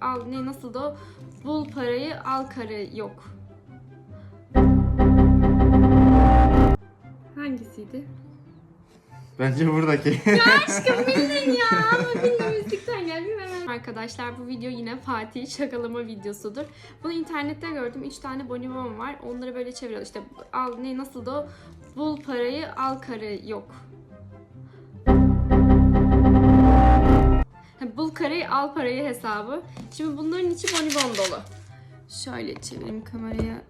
al ne nasıl da bul parayı al karı yok. Hangisiydi? Bence buradaki. Aşkım bildin ya ama bilmemizlikten geldi hemen. Arkadaşlar bu video yine Fatih şakalama videosudur. Bunu internette gördüm. 3 tane bonibon var. Onları böyle çeviriyor. İşte al ne nasıl da bul parayı al karı yok. Karayı al parayı hesabı. Şimdi bunların içi bonibon dolu. Şöyle çevireyim kameraya.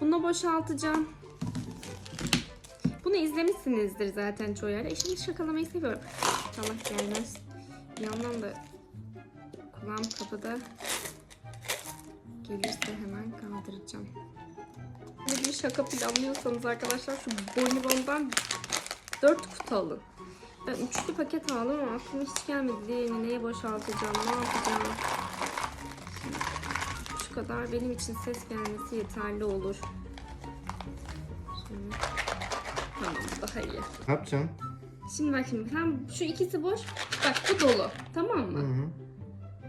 Bunu boşaltacağım. Bunu izlemişsinizdir zaten çoğu yerde. Şimdi şakalamayı seviyorum. İnşallah gelmez. Bir yandan da kulağım kapıda. Gelirse hemen kaldıracağım. Böyle bir şaka planlıyorsanız arkadaşlar şu bonibondan 4 kutu alın. Ben üçlü paket aldım ama aklıma hiç gelmedi. Diğerini neye boşaltacağım, ne yapacağım. Şu kadar benim için ses gelmesi yeterli olur. Şimdi Tamam daha iyi. ne yapacaksın? Şimdi bak şimdi sen şu ikisi boş. Bak bu dolu. Tamam Hı mı? hı.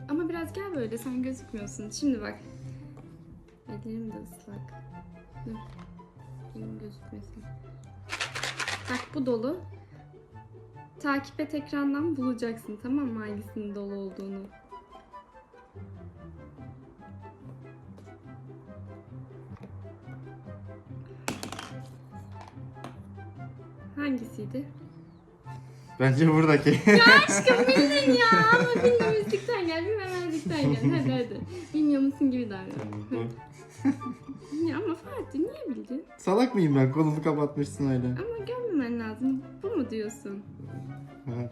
Ama biraz gel böyle sen gözükmüyorsun. Şimdi bak. Ellerim de ıslak. Dur. Elim gözükmesin. Bak bu dolu. Takip et ekrandan bulacaksın tamam mı hangisinin dolu olduğunu. Hangisiydi? Bence buradaki. Aşkım bildin ya ama bilmemezlikten gel, bilmemezlikten gel. Hadi hadi. Bilmiyor musun gibi davran. Ya ama Fatih niye bildin? Salak mıyım ben? Kolunu kapatmışsın öyle. Ama görmemen lazım. Bu mu diyorsun? Ha,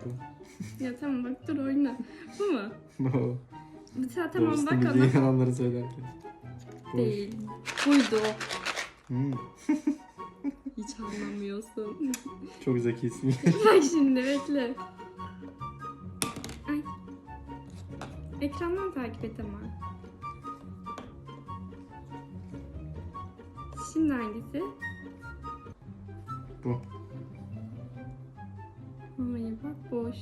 Ya tamam bak dur oyna. Bu mu? bu. Bir saat tamam Doğrusu bak bildiğin ama. yalanları söylerken. Boş. Değil. Buydu o. Hmm, Hiç anlamıyorsun. çok zekisin. bak şimdi bekle. Ay. Ekrandan takip et ama. Şimdi hangisi? bu. Hayır bak boş.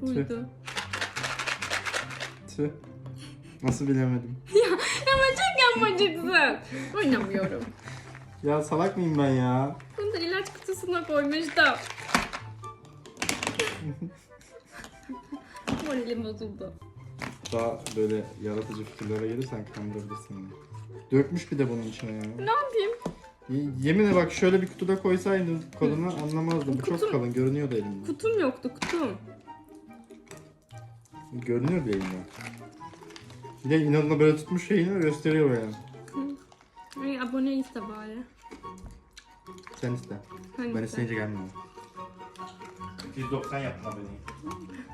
Buydu. Tüh. Nasıl bilemedim. Ama çok yapmacıksın. Oynamıyorum. Ya salak mıyım ben ya? Bunu da ilaç kutusuna koymuştum. Moralim bozuldu. Daha böyle yaratıcı fikirlere gelirsen kandırırsın beni. Dökmüş bir de bunun içine ya. Ne yapayım? Y- Yeminle bak şöyle bir kutuda koysaydın kodunu anlamazdım. Bu Kutum- çok kalın görünüyordu elimde. Kutum yoktu kutum. Görünüyordu elimde. Bir de inadına böyle tutmuş şeyini gösteriyor yani. Ay, abone iste bari. Sen iste. Hangisi? Ben isteyince gelmiyor. 290 yapma beni. Nereye gittin?